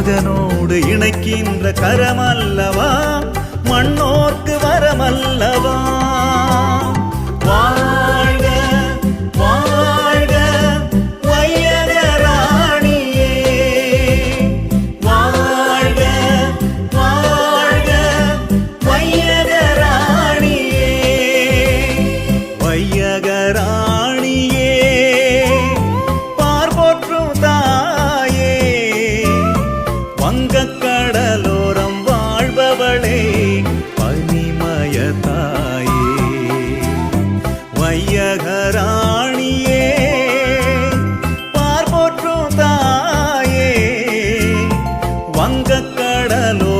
மகனோடு இணைக்கின்ற கரமல்லவா வங்க கடலோரம் வாழ்பவளே பனிமய தாயே வையகராணியே பார்போற்றும் தாயே வங்க கடலோ